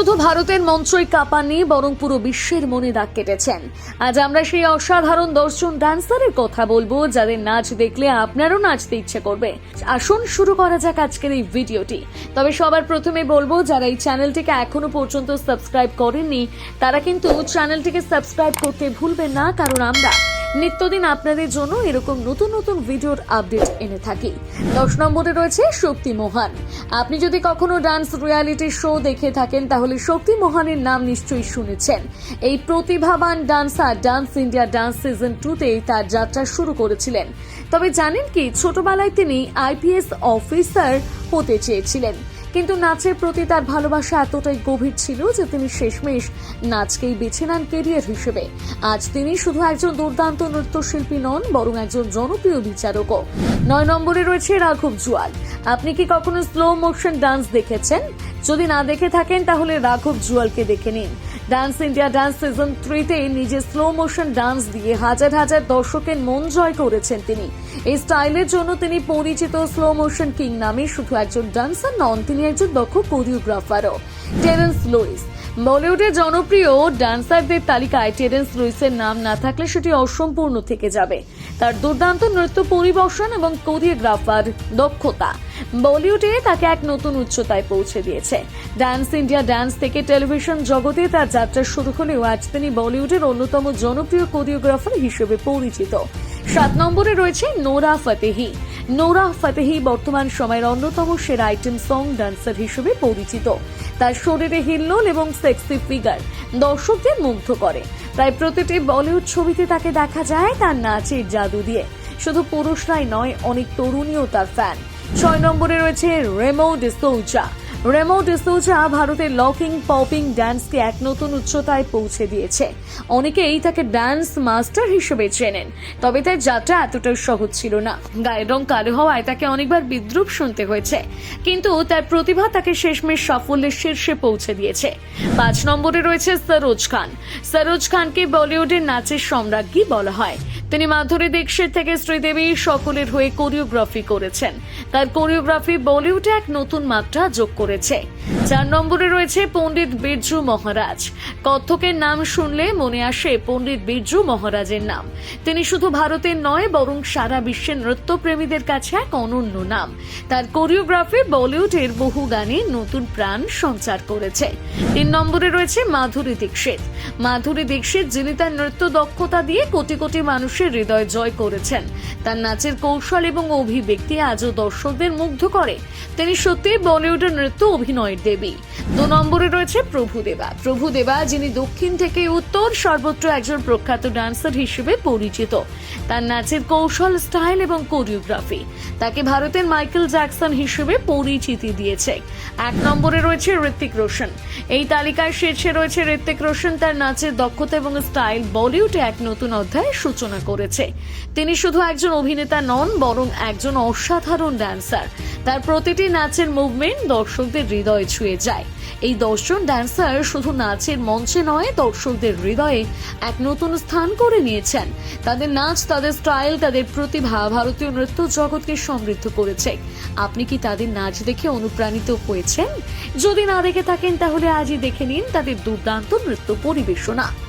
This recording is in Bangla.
শুধু ভারতের মঞ্চই কাঁপাননি বরং পুরো বিশ্বের মনে দাগ কেটেছেন। আজ আমরা সেই অসাধারণ দশজন ডান্সারের কথা বলব, যাদের নাচ দেখলে আপনারও নাচতে ইচ্ছে করবে। আসুন শুরু করা যাক আজকের এই ভিডিওটি। তবে সবার প্রথমে বলব, যারা এই চ্যানেলটিকে এখনও পর্যন্ত সাবস্ক্রাইব করেননি, তারা কিন্তু চ্যানেলটিকে সাবস্ক্রাইব করতে ভুলবেন না, কারণ আমরা নিত্যদিন আপনাদের জন্য এরকম নতুন নতুন ভিডিওর আপডেট এনে থাকি। দশ নম্বরে রয়েছে শক্তি মোহন। আপনি যদি কখনো ডান্স রিয়ালিটি শো দেখে থাকেন, তাহলে শক্তি মোহনের নাম নিশ্চয়ই শুনেছেন। এই প্রতিভাবান dancer Dance India Dance season টুতেই তার যাত্রা শুরু করেছিলেন। তবে জানেন কি, ছোটবেলায় তিনি আইপিএস অফিসার হতে চেয়েছিলেন। কিন্তু নাচের প্রতি তার ভালোবাসা এতটাই গভীর ছিল যে তিনি শেষমেশ নাচকেই বেছে নেন কেরিয়ার হিসেবে। আজ তিনি শুধু একজন দুর্দান্ত নৃত্যশিল্পী নন, বরং একজন জনপ্রিয় বিচারকও। নয় নম্বরে রয়েছে রাঘব জুয়াল। আপনি কি কখনো স্লো মোশন ডান্স দেখেছেন? যদি না দেখে থাকেন, তাহলে রাঘব জুয়ালকে দেখে নিন। ডান্স ইন্ডিয়া ডান্স সিজন থ্রিতে নিজের স্লো মোশন ডান্স দিয়ে হাজার হাজার দর্শকের মন জয় করেছেন তিনি। এই স্টাইলের জন্য তিনি পরিচিত স্লো মোশন কিং নামে শুধু একজন ডান্সার নন, তিনি একজন দক্ষ কোরিওগ্রাফারও টেরেন্স লুইস বলিউডের জনপ্রিয় ডান্সারদের তালিকায় টেরেন্স লুইসের নাম না থাকলে সেটি অসম্পূর্ণ থেকে যাবে। তার দুর্দান্ত নৃত্য পরিবেশন এবং কোরিওগ্রাফার দক্ষতা বলিউডে তাকে এক নতুন উচ্চতায় পৌঁছে দিয়েছে। ডান্স ইন্ডিয়া ডান্স থেকে টেলিভিশন জগতে তার যাত্রা শুরু হলেও আজ তিনি বলিউডের অন্যতম জনপ্রিয় কোরিওগ্রাফার হিসেবে পরিচিত। সাত নম্বরে রয়েছে নোরা ফতেহি। নোরা ফতেহি বর্তমান সময়ের অন্যতম সেরা আইটেম সং ডান্সার হিসেবে পরিচিত। তার শরীরে হিল্লোল এবং সেক্সি ফিগার দর্শকদের মুগ্ধ করে। প্রায় প্রতিটি বলিউড ছবিতে তাকে দেখা যায় তার নাচের জাদু দিয়ে। শুধু পুরুষরাই নয়, অনেক তরুণীও তার ফ্যান ছয় নম্বরে রয়েছে রেমো ডিসোজা রেমো ডিসোজা ভারতের লকিং, পপিং ডান্সকে এক নতুন উচ্চতায় পৌঁছে দিয়েছে। অনেকেই তাকে ডান্স মাস্টার হিসেবে চেনেন, তবে তার যাত্রা এতটা সহজ ছিল না। গায়ের রং কালো হওয়ায় তাকে অনেকবার বিদ্রুপ শুনতে হয়েছে, কিন্তু তার প্রতিভা তাকে শেষমেশ সাফল্যের শীর্ষে পৌঁছে দিয়েছে। পাঁচ নম্বরে রয়েছে সরোজ খান। সরোজ খানকে বলিউডের নাচের সম্রাজ্ঞী বলা হয়। তিনি মাধুরী দীক্ষিত থেকে শ্রীদেবী সকলের হয়ে কোরিওগ্রাফি করেছেন। তার কোরিওগ্রাফি বলিউডে এক নতুন মাত্রা যোগ করেছে। চার নম্বরে রয়েছে পণ্ডিত বিরজু মহারাজ। কত্থকের নাম শুনলে মনে আসে পণ্ডিত বিরজু মহারাজের নাম। তিনি শুধু ভারতের নয়, বরং সারা বিশ্বের নৃত্যপ্রেমীদের কাছে এক অনন্য নাম। তার কোরিওগ্রাফি বলিউডের বহু গানে নতুন প্রাণ সঞ্চার করেছে। তিন নম্বরে রয়েছে মাধুরী দীক্ষিত। মাধুরী দীক্ষিত যিনি তার নৃত্য দক্ষতা দিয়ে কোটি কোটি মানুষের হৃদয় জয় করেছেন। তার নাচের কৌশল এবং অভিব্যক্তি আজও দর্শকদের মুগ্ধ করে। তিনি সত্যি বলিউডের নৃত্য অভিনয়ের দেবী। দু নম্বরে রয়েছে প্রভুদেবা প্রভুদেবা যিনি দক্ষিণ থেকে উত্তর, সর্বত্র একজন প্রখ্যাত ডান্সার হিসেবে পরিচিত। তার নাচের কৌশল, স্টাইল এবং কোরিওগ্রাফি। তাকে ভারতের মাইকেল জ্যাকসন হিসেবে পরিচিতি দিয়েছে। এক নম্বরে রয়েছে ঋত্বিক রোশন। এই তালিকায় শীর্ষে রয়েছে ঋত্বিক রোশন তার নাচের দক্ষতা এবং স্টাইল বলিউডে এক নতুন অধ্যায়ের সূচনা করেছে। তিনি শুধু একজন অভিনেতা নন, বরং একজন অসাধারণ ড্যান্সার তার প্রতিটি নাচের মুভমেন্ট দর্শকদের হৃদয়ে ছুঁয়ে যায়। এই দশজন ড্যান্সার শুধু নাচের মঞ্চে নয়, দর্শকদের হৃদয়ে এক নতুন স্থান করে নিয়েছেন। তাদের নাচ, তাদের স্টাইল, তাদের প্রতিভা ভারতীয় নৃত্য জগৎকে সমৃদ্ধ করেছে। আপনি কি তাদের নাচ দেখে অনুপ্রাণিত হয়েছেন? যদি না দেখে থাকেন, তাহলে আজই দেখে নিন তাদের দুর্দান্ত নৃত্য পরিবেশনা।